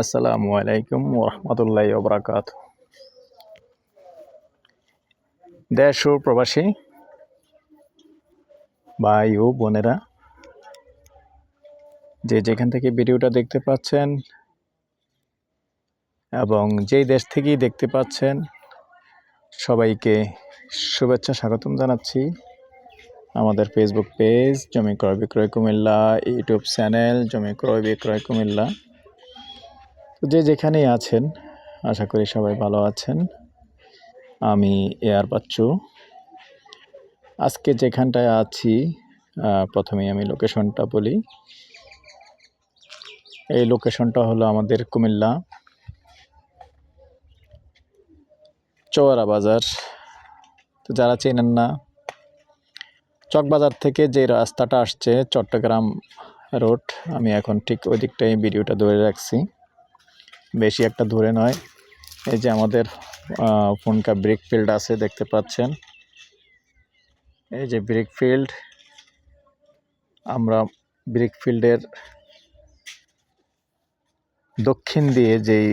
আসসালামু আলাইকুম ওরহমতুল্লাহ ওবরাকাত দেশ ও প্রবাসী ভাই ও বোনেরা, যে যেখান থেকে ভিডিওটা দেখতে পাচ্ছেন এবং যেই দেশ থেকেই দেখতে পাচ্ছেন, সবাইকে শুভেচ্ছা স্বাগতম জানাচ্ছি। আমাদের ফেসবুক পেজ জমি ক্রয় বিক্রয় কুমিল্লা ইউটিউব চ্যানেল জমি ক্রয় বিক্রয় কুমিল্লা। তো যে যেখানেই আছেন, আশা করি সবাই ভালো আছেন। আমি এয়ার বাচ্চু। আজকে যেখানটায় আছি প্রথমেই আমি লোকেশনটা বলি। এই লোকেশনটা হলো আমাদের কুমিল্লা। চৌয়ারা বাজার। তো যারা চেনেন না, চকবাজার থেকে যে রাস্তাটা আসছে, চট্টগ্রাম রোড, আমি এখন ঠিক ওই দিকটাই ভিডিওটা ধরে রাখছি। বেশি একটা দূরে নয়। এই যে আমাদের ফোনকা ব্রিক ফিল্ড আছে, দেখতে পাচ্ছেন। এই যে ব্রিক ফিল্ড, আমরা ব্রিক ফিল্ডের দক্ষিণ দিয়ে যেই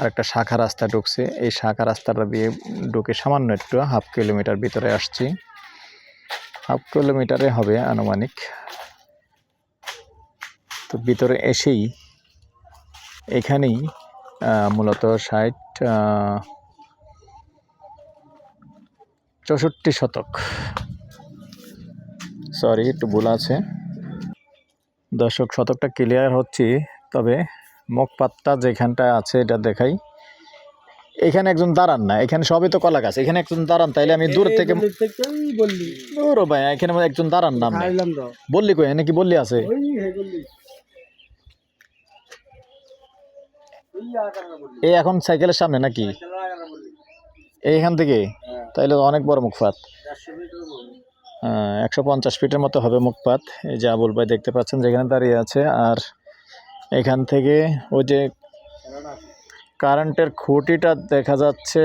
আরেকটা শাখা রাস্তা ঢুকছে, এই শাখা রাস্তাটা দিয়ে ঢুকে সামান্য একটু হাফ কিলোমিটার ভিতরে আসছি। হাফ কিলোমিটারে হবে আনুমানিক। তো ভিতরে এসেই এখানেই মূলত ষাট চৌষট্টি শতক। সরি একটু ভুল আছে। দর্শক শতকটা ক্লিয়ার হচ্ছি তবে মুখপাতটা যেখানটায় আছে এটা দেখাই। এখানে একজন দাঁড়ান না এখানে সবই তো কলা গাছ এখানে একজন দাঁড়ান তাইলে আমি দূর থেকে বললি। ভাই এখানে একজন দাঁড়ান না বললি কই নাকি বললি আছে ওই হে বললি ওই আকারে বললি এই এখন সাইকেলের সামনে নাকি? এইখান থেকে? হ্যাঁ। তাইলে অনেক বড় মুখপাত। চারশো একশো পঞ্চাশ ফিটের মতো হবে মুখপাত। এই যে আবুল ভাই দেখতে পাচ্ছেন যেখানে দাঁড়িয়ে আছে। আর এখান থেকে ওই যে কারেন্টের খুঁটিটা দেখা যাচ্ছে।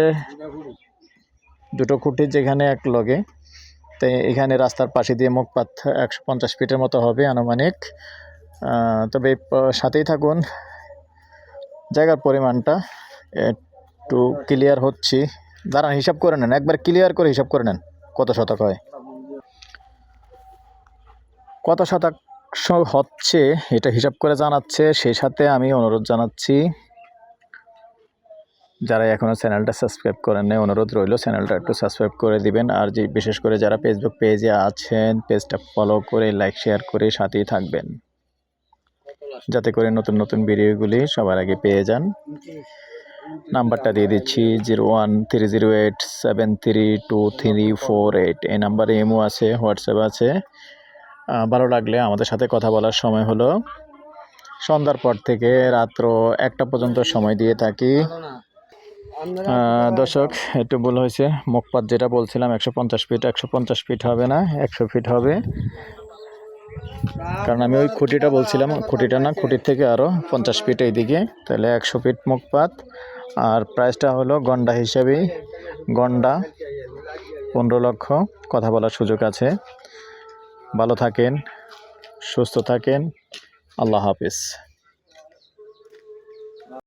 দুটো খুঁটি যেখানে এক লগে। তো এখানে রাস্তার পাশে দিয়ে মুখপাত একশো পঞ্চাশ ফিটের মতো হবে আনুমানিক। আহ, তবে সাথেই থাকুন। জায়গার পরিমাণটা একটু ক্লিয়ার হচ্ছি। দাঁড়ান, হিসাব করে নেন, একবার ক্লিয়ার করে হিসাব করে নেন, কত শতক হয়। কত শতাংশ হচ্ছে, এটা হিসাব করে জানাচ্ছে, সেই সাথে আমি অনুরোধ জানাচ্ছি, যারা এখনও চ্যানেলটা সাবস্ক্রাইব করেন নাই, অনুরোধ রইল চ্যানেলটা একটু সাবস্ক্রাইব করে দিবেন, আর যে বিশেষ করে যারা ফেসবুক পেজে আছেন পেজটা ফলো করে লাইক শেয়ার করে সাথেই থাকবেন। যাতে করে নতুন নতুন ভিডিওগুলি সবার আগে পেয়ে যান। নাম্বারটা দিয়ে দিচ্ছি zero one three zero eight seven three two three four eight. এই নাম্বারে ইমো আছে হোয়াটসঅ্যাপ আছে। ভালো লাগলে আমাদের সাথে কথা বলার সময় হলো। সন্ধ্যার পর থেকে রাত্র একটা পর্যন্ত সময় দিয়ে থাকি। দর্শক একটু ভুল হয়েছে। মুখপাত যেটা বলছিলাম একশো পঞ্চাশ ফিট একশো পঞ্চাশ ফিট হবে না একশো ফিট হবে। কারণ আমি ওই খুঁটিটা বলছিলাম, খুঁটিটা না, খুঁটির থেকে আরও পঞ্চাশ ফিট এইদিকে, তাহলে একশো ফিট মুখপাত। আর প্রাইসটা হলো গন্ডা হিসাবেই গন্ডা পনেরো লক্ষ, কথা বলার সুযোগ আছে। ভালো থাকেন, সুস্থ থাকেন, আল্লাহ হাফিজ।